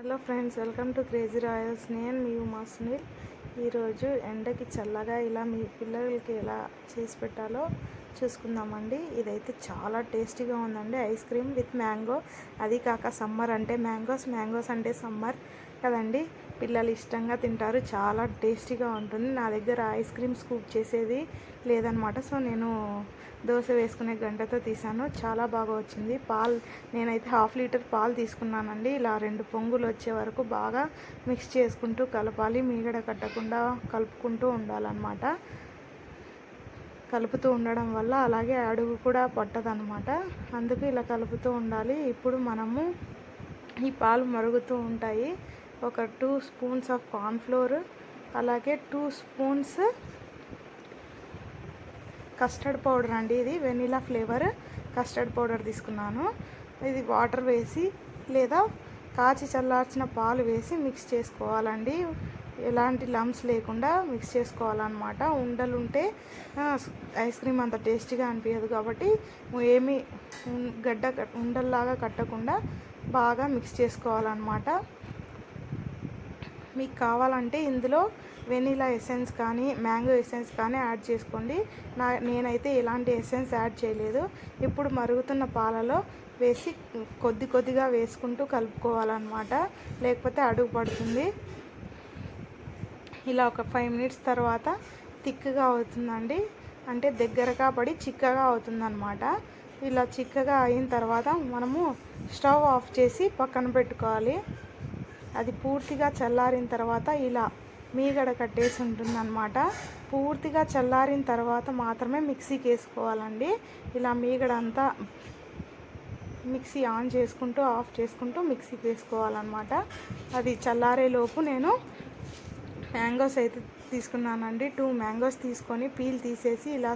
Hello friends welcome to Crazy Royals. నేను మీ ఉమా సునీల్. ఈరోజు ఎండకి చల్లగా ఇలా మీ పిల్లలకి ఎలా చేసి పెట్టాలో చూసుకుందామండి. ఇదైతే చాలా టేస్టీగా ఉందండి. Ice cream with mango. అది కాక సమ్మర్ అంటే మ్యాంగోస్. మ్యాంగోస్ అంటే సమ్మర్ కదండి. పిల్లలు ఇష్టంగా తింటారు. చాలా టేస్టీగా ఉంటుంది. నా దగ్గర ఐస్ క్రీమ్ స్కూప్ చేసేది లేదనమాట. సో నేను దోశ వేసుకునే గంటతో తీసాను చాలా బాగా వచ్చింది. పాలు నేనైతే హాఫ్ లీటర్ పాలు తీసుకున్నానండి. ఇలా రెండు పొంగులు వచ్చే వరకు బాగా మిక్స్ చేసుకుంటూ కలపాలి. మీగడ కట్టకుండా కలుపుకుంటూ ఉండాలన్నమాట. కలుపుతూ ఉండడం వల్ల అలాగే అడుగు కూడా పట్టదనమాట అందుకు ఇలా కలుపుతూ ఉండాలి. ఇప్పుడు మనము ఈ పాలు మరుగుతూ ఉంటాయి. ఒక టూ స్పూన్స్ ఆఫ్ కార్న్ఫ్లోర్ అలాగే టూ స్పూన్స్ కస్టర్డ్ పౌడర్ అండి ఇది. వెనీలా ఫ్లేవర్ కస్టర్డ్ పౌడర్ తీసుకున్నాను. ఇది వాటర్ వేసి లేదా కాచి చల్లార్చిన పాలు వేసి మిక్స్ చేసుకోవాలండి. ఎలాంటి లమ్స్ లేకుండా మిక్స్ చేసుకోవాలన్నమాట. ఉండలు ఉంటే ఐస్ క్రీమ్ అంత టేస్టీగా అనిపించదు కాబట్టి ఏమి గడ్డ ఉండల్లాగా కట్టకుండా బాగా మిక్స్ చేసుకోవాలన్నమాట. మీకు కావాలంటే ఇందులో వెనీలా ఎసెన్స్ కానీ మ్యాంగో ఎసెన్స్ కానీ యాడ్ చేసుకోండి. నా నేనైతే ఎలాంటి ఎసెన్స్ యాడ్ చేయలేదు. ఇప్పుడు మరుగుతున్న పాలలో వేసి కొద్ది కొద్దిగా వేసుకుంటూ కలుపుకోవాలన్నమాట. లేకపోతే అడుగు పడుతుంది. ఇలా ఒక ఫైవ్ మినిట్స్ తర్వాత థిక్గా అవుతుందండి. అంటే దగ్గరగా పడి చిక్కగా అవుతుందన్నమాట. ఇలా చిక్కగా అయిన తర్వాత మనము స్టవ్ ఆఫ్ చేసి పక్కన పెట్టుకోవాలి. అది పూర్తిగా చల్లారిన తర్వాత ఇలా మీగడ కట్టేసి ఉంటుందన్నమాట. పూర్తిగా చల్లారిన తర్వాత మాత్రమే మిక్సీకి వేసుకోవాలండి. ఇలా మీగడ అంతా మిక్సీ ఆన్ చేసుకుంటూ ఆఫ్ చేసుకుంటూ మిక్సీకి వేసుకోవాలన్నమాట. అది చల్లారేలోపు నేను మ్యాంగోస్ అయితే తీసుకున్నానండి. టూ మ్యాంగోస్ తీసుకొని పీల్ తీసేసి ఇలా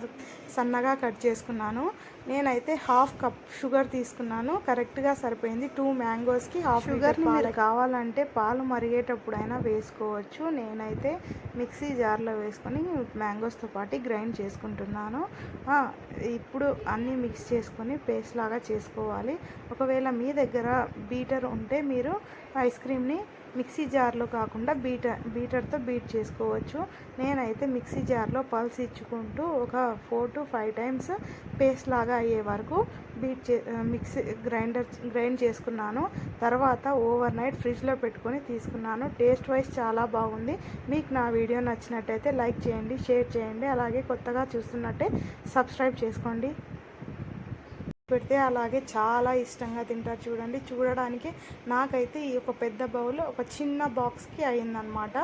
సన్నగా కట్ చేసుకున్నాను. నేనైతే హాఫ్ కప్ షుగర్ తీసుకున్నాను. కరెక్ట్గా సరిపోయింది. టూ మ్యాంగోస్కి హాఫ్ షుగర్ మీరు కావాలంటే పాలు మరిగేటప్పుడైనా వేసుకోవచ్చు. నేనైతే మిక్సీ జార్లో వేసుకొని మ్యాంగోస్తో పాటు గ్రైండ్ చేసుకుంటున్నాను. ఇప్పుడు అన్నీ మిక్స్ చేసుకొని పేస్ట్ లాగా చేసుకోవాలి. ఒకవేళ మీ దగ్గర బీటర్ ఉంటే మీరు ఐస్ క్రీమ్ని మిక్సీ జార్లో కాకుండా బీటర్ బీటర్తో బీట్ చేసుకోవచ్చు. నేనైతే మిక్సీ జార్లో పల్స్ ఇచ్చుకుంటూ ఒక four to five times paste లాగా అయ్యే వరకు బీట్ చే మిక్సీ గ్రైండర్ గ్రైండ్ చేసుకున్నాను. తర్వాత ఓవర్ నైట్ ఫ్రిడ్జ్లో పెట్టుకొని తీసుకున్నాను. టేస్ట్ వైజ్ చాలా బాగుంది. మీకు నా వీడియో నచ్చినట్టయితే లైక్ చేయండి షేర్ చేయండి. అలాగే కొత్తగా చూస్తున్నట్టే సబ్స్క్రైబ్ చేసుకోండి. పెడితే అలాగే చాలా ఇష్టంగా తింటారు చూడండి. చూడడానికి నాకైతే ఈ ఒక పెద్ద బౌల్ ఒక చిన్న బాక్స్కి అయిందనమాట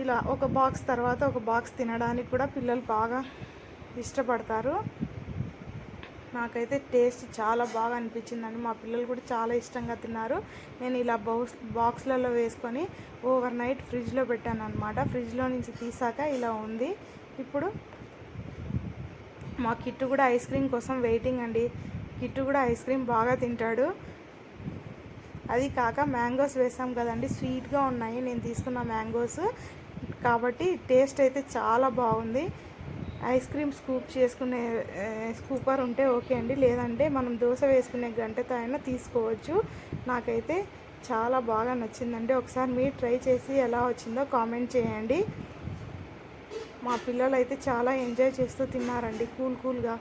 ఇలా ఒక బాక్స్ తర్వాత ఒక బాక్స్ తినడానికి కూడా పిల్లలు బాగా ఇష్టపడతారు. నాకైతే టేస్ట్ చాలా బాగా అనిపించిందండి. మా పిల్లలు కూడా చాలా ఇష్టంగా తిన్నారు. నేను ఇలా బాక్స్ బాక్స్లలో వేసుకొని ఓవర్ నైట్ ఫ్రిడ్జ్లో పెట్టాను అనమాట ఫ్రిడ్జ్లో నుంచి తీసాక ఇలా ఉంది. ఇప్పుడు మా కిట్టు కూడా ఐస్ క్రీమ్ కోసం వెయిటింగ్ అండి. కిట్టు కూడా ఐస్ క్రీమ్ బాగా తింటాడు. అది కాక మ్యాంగోస్ వేసాం కదండి. స్వీట్గా ఉన్నాయి. నేను తీసుకున్న మ్యాంగోస్. కాబట్టి టేస్ట్ అయితే చాలా బాగుంది. ఐస్ క్రీమ్ స్కూప్ చేసుకునే స్కూపర్ ఉంటే ఓకే అండి. లేదంటే మనం దోశ వేసుకునే గంటతో అయినా తీసుకోవచ్చు. నాకైతే చాలా బాగా నచ్చిందండి. ఒకసారి మీరు ట్రై చేసి ఎలా వచ్చిందో కామెంట్ చేయండి. మా పిల్లలు అయితే చాలా ఎంజాయ్ చేస్తూ తిన్నారండి కూల్ కూల్గా.